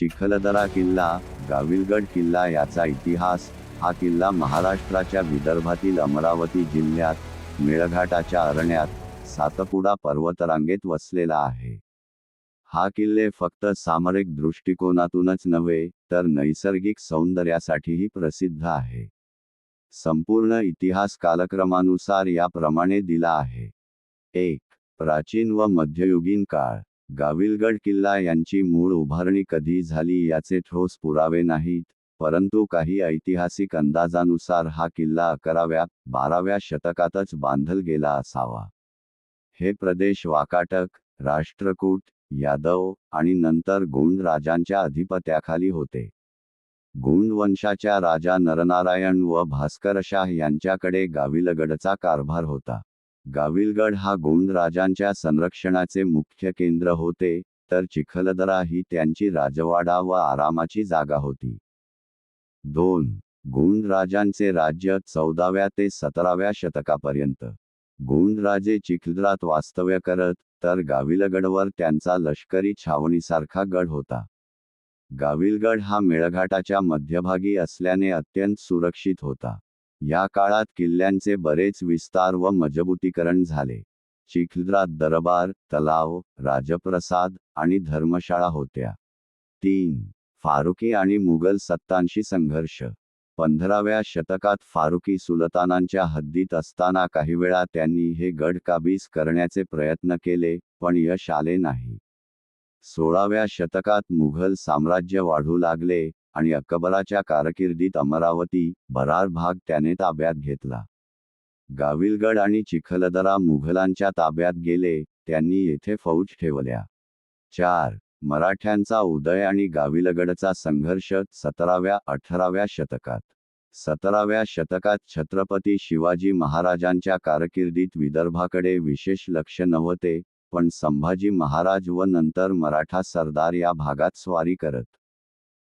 चिखलदरा किल्ला गाविलगड किल्ला याचा इतिहास हा किल्ला महाराष्ट्राच्या विदर्भातील अमरावती जिल्ह्यात मेळघाटाच्या अरण्यात सातपुडा पर्वतरांगेत वसलेला आहे. हा किल्ले फक्त सामरिक दृष्टिकोनातूनच नव्हे तर नैसर्गिक सौंदर्यासाठीही प्रसिद्ध आहे. संपूर्ण इतिहास कालक्रमानुसार याप्रमाणे दिला आहे. एक प्राचीन व मध्ययुगीन काळ. गाविलगड किल्ला यांची मूळ उभारणी कधी झाली याचे ठोस पुरावे नाहीत परंतु काही ऐतिहासिक अंदाजानुसार हा किल्ला अकराव्या बाराव्या शतकातच बांधल गेला असावा. हे प्रदेश वाकाटक राष्ट्रकूट यादव आणि नंतर गोंड राजांच्या अधिपत्याखाली होते. गोंड वंशाच्या राजा नरनारायण व भास्करशाह यांच्याकडे गाविलगडचा कारभार होता. गाविलगड हा गोंड राजांच्या संरक्षणाचे मुख्य केंद्र होते तर चिखलदरा ही त्यांची राजवाडा व आरामाची जागा होती. दोन गोंड राजांचे राज्य चौदाव्या ते सतराव्या शतकापर्यंत. गोंड राजे चिखलदरात वास्तव्य करत तर गाविलगडवर त्यांचा लष्करी छावणीसारखा गड होता. गाविलगड हा मेळघाटाच्या मध्यभागी असल्याने अत्यंत सुरक्षित होता. या काळात किल्ल्यांचे बरेच विस्तार व मजबूतीकरण झाले. चिखलद्रात दरबार तलाव राजप्रसाद आणि धर्मशाळा होत्या. तीन फारुकी आणि मुघल सत्तांशी संघर्ष. पंधराव्या शतकात फारुकी सुलतानांच्या हद्दीत असताना काही वेळा त्यांनी हे गड काबीज करण्याचे प्रयत्न केले पण यश आले नाही. सोळाव्या शतकात मुघल साम्राज्य वाढू लागले आणि अकबराच्या कारकिर्दीत अमरावती भरार भाग त्याने ताब्यात घेतला. गाविलगड आणि चिखलदरा मुघलांच्या ताब्यात गेले त्यांनी येथे फौज ठेवल्या. चार. मराठ्यांचा उदय आणि गाविलगडचा संघर्ष सतराव्या अठराव्या शतकात. सतराव्या शतकात छत्रपती शिवाजी महाराजांच्या कारकिर्दीत विदर्भाकडे विशेष लक्ष नव्हते पण संभाजी महाराज व नंतर मराठा सरदार या भागात स्वारी करत.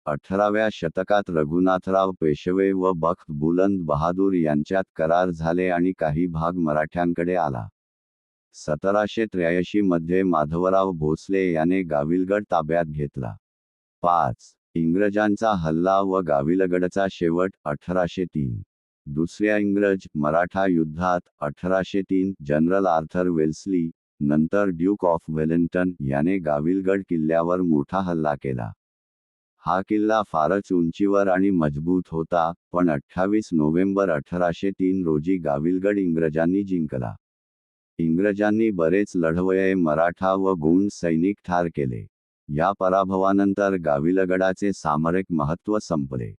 अठराव्या शतकात रघुनाथराव पेशवे व बख्त बुलंद बहादूर यांच्यात करार झाले आणि काही भाग मराठ्यांकडे आला. सतराशे त्र्याऐंशी मध्ये माधवराव भोसले याने गाविलगड ताब्यात घेतला. पाच. इंग्रजांचा हल्ला व गाविलगडचा शेवट अठराशे तीन. दुसऱ्या इंग्रज मराठा युद्धात अठराशे तीन जनरल आर्थर वेल्सली नंतर ड्यूक ऑफ वेलिंग्टन याने गाविलगड किल्ल्यावर मोठा हल्ला केला. हा किल्ला फारच उंचीवर आणि मजबूत होता पण अठ्ठावीस नोव्हेंबर अठराशे तीन रोजी गाविलगड इंग्रजांनी जिंकला. इंग्रजांनी बरेच लढवये मराठा व गोंड सैनिक ठार केले. या पराभवानंतर गाविलगडाचे सामरिक महत्त्व संपले.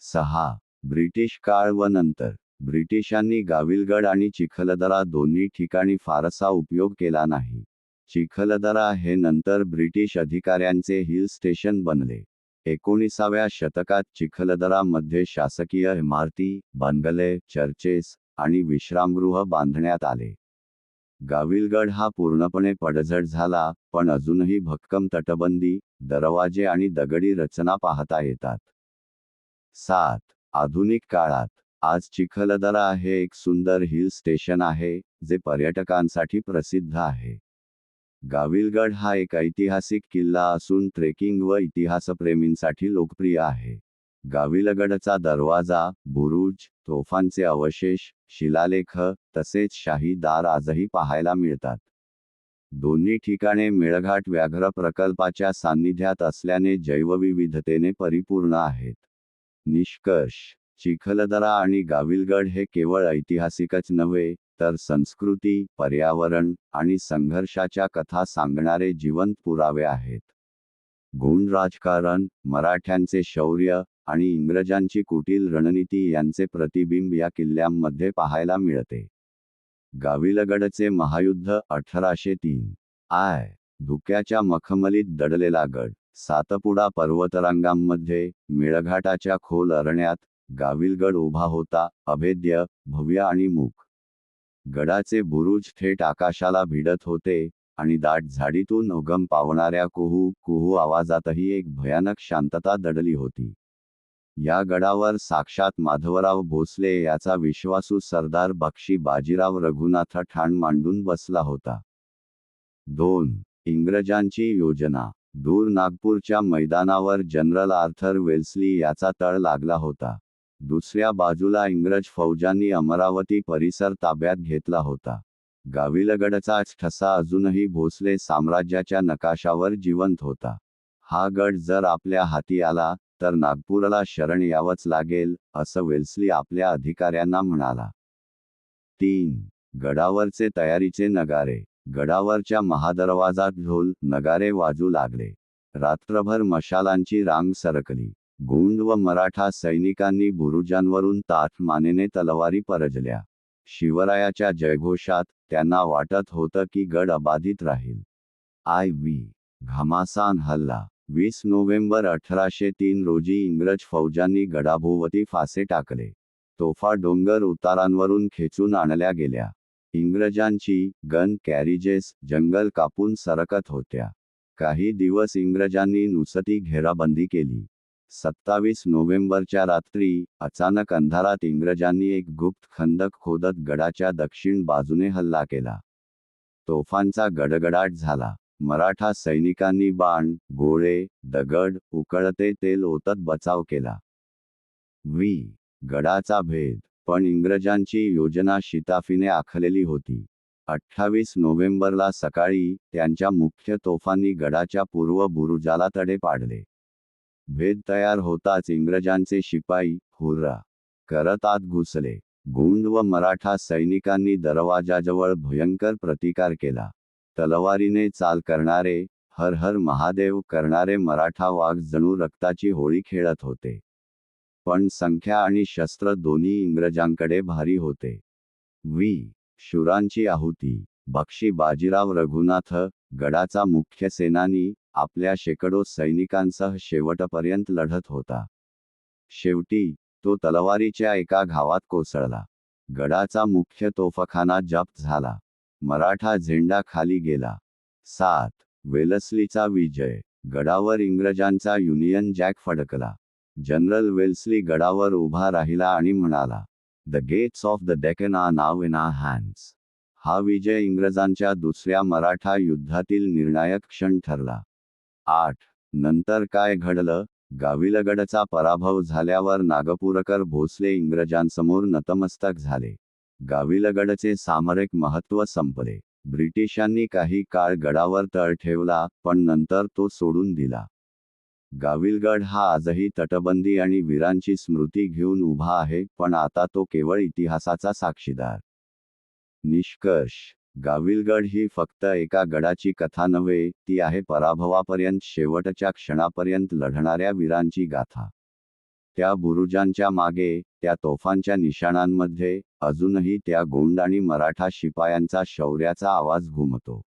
सहा ब्रिटिश काळ व नंतर. ब्रिटिशांनी गाविलगड आणि चिखलदरा दोन्ही ठिकाणी फारसा उपयोग केला नाही. चिखलदरा हे नंतर ब्रिटिश अधिकाऱ्यांचे हिल स्टेशन बनले. एकोणीसाव्या शतकात चिखलदरामध्ये शासकीय इमारती बंगले चर्चेस आणि विश्रामगृह बांधण्यात आले. गाविलगड हा पूर्णपणे पडझड झाला पण अजूनही भक्कम तटबंदी दरवाजे आणि दगडी रचना पाहता येतात. सात. आधुनिक काळात आज चिखलदरा हे एक सुंदर हिल स्टेशन आहे जे पर्यटकांसाठी प्रसिद्ध आहे. गाविलगड हा एक ऐतिहासिक किल्ला असून ट्रेकिंग व इतिहासप्रेमींसाठी लोकप्रिय आहे. गाविलगडचा दरवाजा बुरुज तोफांचे अवशेष शिलालेख तसेच शाही दार आजही पाहायला मिळतात. दोन्ही ठिकाणे मेळघाट व्याघ्र प्रकल्पाच्या सान्निध्यात असल्याने जैवविविधतेने परिपूर्ण आहेत. निष्कर्ष चिखलदरा आणि गाविलगड हे केवळ ऐतिहासिकच नव्हे तर संस्कृती पर्यावरण आणि संघर्षाच्या कथा सांगणारे जिवंत पुरावे आहेत. गुण राजकारण मराठ्यांचे शौर्य आणि इंग्रजांची कुटील रणनीती यांचे प्रतिबिंब या किल्ल्यांमध्ये पाहायला मिळते. गाविलगडचे महायुद्ध अठराशे तीन. आय. धुक्याच्या मखमलीत दडलेला गड. सातपुडा पर्वतरांगांमध्ये मेळघाटाच्या खोल अरण्यात गाविलगड उभा होता अभेद्य भव्य आणि मूक. गडाचे बुरुज थेट आकाशाला भिडत होते आणि दाट झाडीतून उगम पावणाऱ्या कुहू कुहू आवाजातही एक भयानक शांतता दडली होती. या गडावर साक्षात माधवराव भोसले याचा विश्वासू सरदार बक्षी बाजीराव रघुनाथ ठाण मांडून बसला होता. दोन इंग्रजांची योजना. दूर नागपूरच्या मैदानावर जनरल आर्थर वेल्सली याचा तळ लागला होता. दुसऱ्या बाजूला इंग्रज फौजांनी अमरावती परिसर ताब्यात घेतला होता. गाविलगडचाच ठसा अजूनही भोसले साम्राज्याच्या नकाशावर जिवंत होता. हा गड जर आपल्या हाती आला तर नागपूरला शरण यावंच लागेल असं वेल्सली आपल्या अधिकाऱ्यांना म्हणाला. तीन. गडावरचे तयारीचे नगारे. गडावरच्या महादरवाजात ढोल नगारे वाजू लागले. रात्रभर मशालांची रांग सरकली. गुंड व मराठा सैनिकांनी बुरुजांवरून ताठ मानेने तलवारी परजल्या. शिवरायाच्या जयघोषात त्यांना वाटत होतं की गड अबाधित राहील. I V. घमासान हल्ला. वीस नोव्हेंबर अठराशे तीन रोजी इंग्रज फौजांनी गडाभोवती फासे टाकले. तोफा डोंगर उतारांवरून खेचून आणल्या गेल्या. इंग्रजांची गन कॅरिजेस जंगल कापून सरकत होत्या. काही दिवस इंग्रजांनी नुसती घेराबंदी केली. सत्तावीस नोव्हेंबरच्या रात्री अचानक अंधारात इंग्रजांनी एक गुप्त खंदक खोदत गडाच्या दक्षिण बाजूने हल्ला केला. तोफांचा गडगडाट झाला. मराठा सैनिकांनी बाण गोळे दगड उकळते तेल ओतत बचाव केला. वी गडाचा भेद. पण इंग्रजांची योजना शिताफीने आखलेली होती. अठ्ठावीस नोव्हेंबरला सकाळी त्यांच्या मुख्य तोफांनी गडाच्या पूर्व बुरुजाला तडे पाडले. भेद तयार होताच इंग्रजांचे शिपाई हुर्रा करत आत घुसले. गुंड व मराठा सैनिकांनी दरवाजाजवळ भयंकर प्रतिकार केला. तलवारीने चाल करणारे हर हर महादेव करणारे मराठा वाघ जणू रक्ताची होळी खेळत होते. पण संख्या आणि शस्त्र दोन्ही इंग्रजांकडे भारी होते. वी. शुरांची आहुती बक्षी बाजीराव रघुनाथ गडाचा मुख्य सेनानी आपल्या शेकडो सैनिकांसह शेवटपर्यंत लढत होता. शेवटी तो तलवारीच्या एका घावात कोसळला. गडाचा मुख्य तोफखाना जप्त झाला. मराठा झेंडा खाली गेला. सात वेलस्लीचा विजय. गडावर इंग्रजांचा युनियन जॅक फडकला. जनरल वेल्सली गडावर उभा राहिला आणि म्हणाला the gates of the Deccan are now in our hands. हा विजय इंग्रजांच्या दुसऱ्या मराठा युद्धातील निर्णायक क्षण ठरला. आठ. नंतर काय घडलं? गाविलगडचा पराभव झाल्यावर नागपूरकर भोसले इंग्रजांसमोर नतमस्तक झाले. गाविलगडचे सामरिक महत्त्व संपले. ब्रिटिशांनी काही काळ गडावर तळ ठेवला पण नंतर तो सोडून दिला. गाविलगड हा आजही तटबंदी आणि वीरांची स्मृती घेऊन उभा आहे पण आता तो केवळ इतिहासाचा साक्षीदार. निष्कर्ष गाविलगड ही फक्त एका गडाची कथा नव्हे ती आहे पराभवापर्यंत शेवटच्या क्षणापर्यंत लढणाऱ्या वीरांची गाथा. त्या बुरुजांच्या मागे त्या तोफांच्या निशाणांमध्ये अजूनही त्या गोंड आणि मराठा शिपायांचा शौर्याचा आवाज घुमतो.